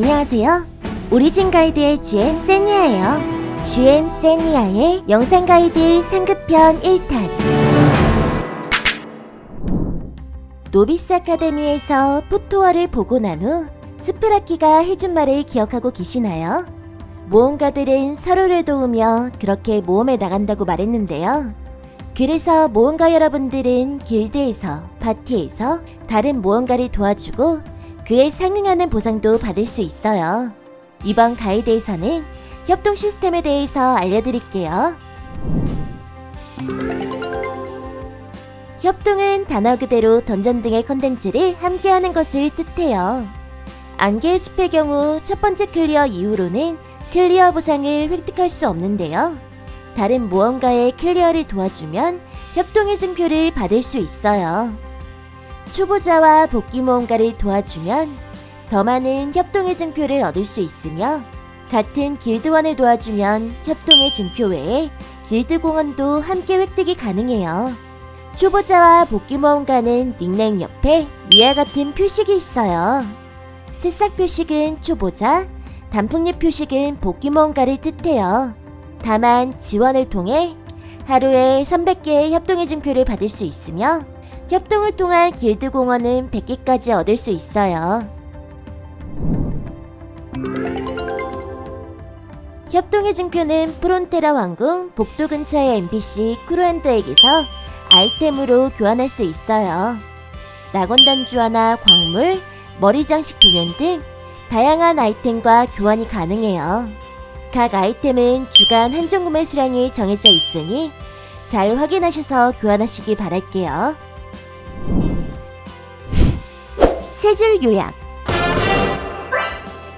안녕하세요. 오리진 가이드의 GM 세니아예요. GM 세니아의 영상 가이드 상급편 1탄. 노비스 아카데미에서 포토월을 보고 난 후 스프라키가 해준 말을 기억하고 계시나요? 모험가들은 서로를 도우며 그렇게 모험에 나간다고 말했는데요. 그래서 모험가 여러분들은 길드에서, 파티에서 다른 모험가를 도와주고 그에 상응하는 보상도 받을 수 있어요. 이번 가이드에서는 협동 시스템에 대해서 알려드릴게요. 협동은 단어 그대로 던전 등의 컨텐츠를 함께하는 것을 뜻해요. 안개의 숲의 경우 첫 번째 클리어 이후로는 클리어 보상을 획득할 수 없는데요. 다른 무언가의 클리어를 도와주면 협동의 증표를 받을 수 있어요. 초보자와 복귀 모험가를 도와주면 더 많은 협동의 증표를 얻을 수 있으며 같은 길드원을 도와주면 협동의 증표 외에 길드 공헌도 함께 획득이 가능해요. 초보자와 복귀 모험가는 닉네임 옆에 위와 같은 표식이 있어요. 새싹 표식은 초보자, 단풍잎 표식은 복귀 모험가를 뜻해요. 다만 지원을 통해 하루에 300개의 협동의 증표를 받을 수 있으며 협동을 통한 길드 공헌은 100개까지 얻을 수 있어요. 협동의 증표는 프론테라 왕궁 복도 근처의 NPC 크루엔더에게서 아이템으로 교환할 수 있어요. 낙원 단주 하나 광물, 머리 장식 도면 등 다양한 아이템과 교환이 가능해요. 각 아이템은 주간 한정 구매 수량이 정해져 있으니 잘 확인하셔서 교환하시기 바랄게요. 세 줄 요약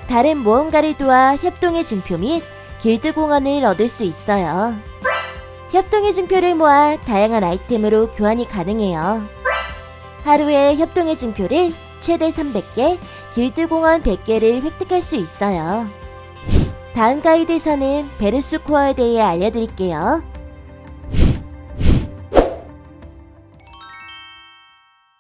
다른 모험가를 도와 협동의 증표 및 길드 공헌을 얻을 수 있어요. 협동의 증표를 모아 다양한 아이템으로 교환이 가능해요. 하루에 협동의 증표를 최대 300개, 길드 공헌 100개를 획득할 수 있어요. 다음 가이드에서는 베르스 코어에 대해 알려드릴게요.